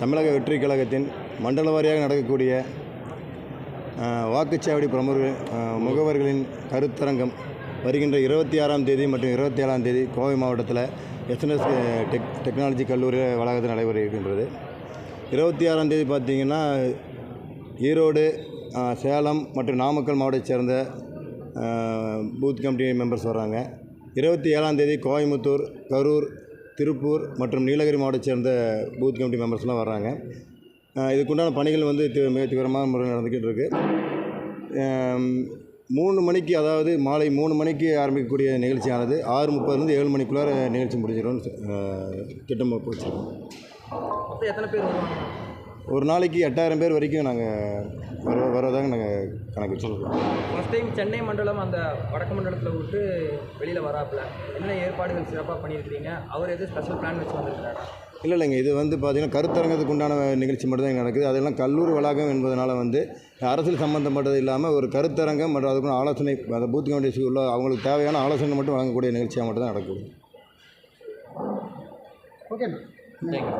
தமிழக வெற்றி கழகத்தின் மண்டல வாரியாக நடக்கக்கூடிய வாக்குச்சாவடி பிரமுகர்கள் முகவர்களின் கருத்தரங்கம் வருகின்ற இருபத்தி ஆறாம் தேதி மற்றும் இருபத்தி ஏழாம் தேதி கோவை மாவட்டத்தில் எஸ்என்எஸ் டெக் டெக்னாலஜி கல்லூரி வளாகத்தில் நடைபெற இருக்கின்றது. இருபத்தி ஆறாம் தேதி பார்த்திங்கன்னா ஈரோடு சேலம் மற்றும் நாமக்கல் மாவட்டத்தை சேர்ந்த பூத் கமிட்டி மெம்பர்ஸ் வர்றாங்க. இருபத்தி ஏழாம் தேதி கோயம்புத்தூர் கரூர் திருப்பூர் மற்றும் நீலகிரி மாவட்டத்தை சேர்ந்த பூத் கமிட்டி மெம்பர்ஸ்லாம் வர்றாங்க. இதுக்குண்டான பணிகள் வந்து மிக தீவிரமான முறையில் நடந்துக்கிட்டு இருக்குது மூணு மணிக்கு அதாவது மாலை மூணு மணிக்கு ஆரம்பிக்கக்கூடிய நிகழ்ச்சியானது ஆறு முப்பதுலேருந்து ஏழு மணிக்குள்ளார நிகழ்ச்சி முடிஞ்சிடும்னு திட்டம் வச்சுருக்கோம் எத்தனை பேர் வருவாங்க? ஒரு நாளைக்கு எட்டாயிரம் பேர் வரைக்கும் நாங்கள் வர வரதாக நாங்கள் கணக்கு வச்சுருக்கோம். ஃபஸ்ட் டைம் சென்னை மண்டலம் அந்த வடக்கு மண்டலத்தில் விட்டு வெளியில் வராப்புல என்ன ஏற்பாடுகள் சிறப்பாக பண்ணியிருக்கிறீங்க? அவர் எதுவும் ஸ்பெஷல் பிளான் வச்சு வந்திருக்காரா இல்லை இல்லைங்க. இது வந்து பார்த்திங்கன்னா கருத்தரங்கத்துக்கு உண்டான நிகழ்ச்சி மட்டும் தான் இங்க நடக்குது. அதெல்லாம் கல்லூரி வளாகம் என்பதனால வந்து அரசியல் சம்மந்தப்பட்டது இல்லாமல் ஒரு கருத்தரங்கம் மற்றும் அதுக்குள்ள ஆலோசனை அந்த பூத் கமிட்டி உள்ள அவங்களுக்கு தேவையான ஆலோசனை மட்டும் வழங்கக்கூடிய நிகழ்ச்சியாக மட்டும் தான் நடக்குது தேங்க்யூ